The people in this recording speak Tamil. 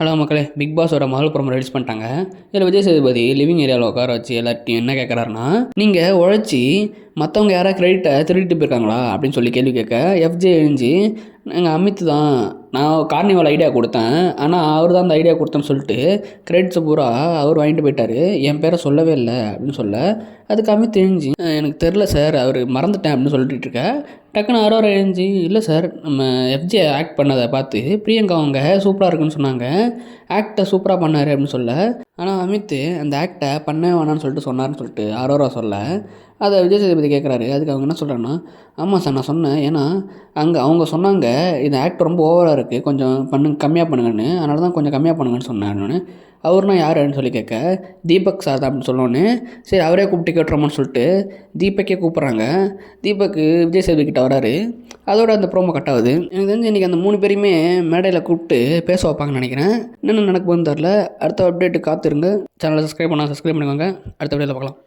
ஹலோ மக்களே பிக் பாஸோட முதல் ப்ரோமோ ரிலீஸ் பண்ணிட்டாங்க. இதில் விஜய் சேதுபதி லிவிங் ஏரியாவில் உட்கார வச்சு எல்லாத்தையும் என்ன கேட்குறாருன்னா நீங்கள் உழைச்சி மற்றவங்க யாராவது கிரெடிட்டை திருடிட்டு போயிருக்காங்களா? அப்படின்னு சொல்லி கேள்வி கேட்க எஃப்ஜே எழுஞ்சி எங்கள் அமித் தான் நான் கார்னிவல் ஐடியா கொடுத்தேன். ஆனால் அவர் தான் அந்த ஐடியா கொடுத்தேன்னு சொல்லிட்டு கிரெடிட்ஸை பூரா அவர் வாங்கிட்டு போயிட்டார். என் பேரை சொல்லவே இல்லை அப்படின்னு சொல்ல. அதுக்கு அமித் எழுஞ்சி எனக்கு தெரில சார் அவர் மறந்துட்டேன் அப்படின்னு சொல்லிட்டு இருக்க. டக்குன்னு அரோரா எழுஞ்சி இல்லை சார் நம்ம எஃப்ஜே ஆக்ட் பண்ணதை பார்த்து பிரியங்கா அவங்க சூப்பராக இருக்குன்னு சொன்னாங்க. ஆக்டை சூப்பராக பண்ணார் அப்படின்னு சொல்ல. ஆனால் அமித் அந்த ஆக்டை பண்ண வேணாம்னு சொல்லிட்டு சொன்னார்னு சொல்லிட்டு அரோரா சொல்ல அதை விஜய் சேதுபதி கேட்குறாரு அதுக்கு அவங்க என்ன சொல்கிறாங்கன்னா ஆமாம் சார் நான் சொன்னேன். ஏன்னா அங்கே அவங்க சொன்னாங்க இந்த ஆக்ட் ரொம்ப ஓவராக இருக்குது கொஞ்சம் பண்ணுங்க கம்மியாக பண்ணுங்கன்னு. அதனால தான் கொஞ்சம் கம்மியாக பண்ணுங்கன்னு சொன்னேன் நான் அவர்னா யாருன்னு சொல்லி கேட்க தீபக் சார் தான் அப்படின்னு சொன்னோன்னே சரி அவரே கூப்பிட்டு கேட்டுறோமான்னு சொல்லிட்டு தீபக்கே கூப்பிட்றாங்க. தீபக் விஜய் சேதுபதி கிட்ட வராரு. அதோட அந்த ப்ரோமோ கட் ஆகுது. எனக்கு தெரிஞ்சு இன்றைக்கி அந்த மூணு பேரையுமே மேடையில் கூப்பிட்டு பேச வைப்பாங்கன்னு நினைக்கிறேன். என்னென்ன நடக்கும்னு தெரில அடுத்த அப்டேட்டு காத்துருங்க. சேனலை சப்ஸ்கிரைப் பண்ணால் சப்ஸ்கிரைப் பண்ணிக்கோங்க. அடுத்த வீடியோவில் பார்க்கலாம்.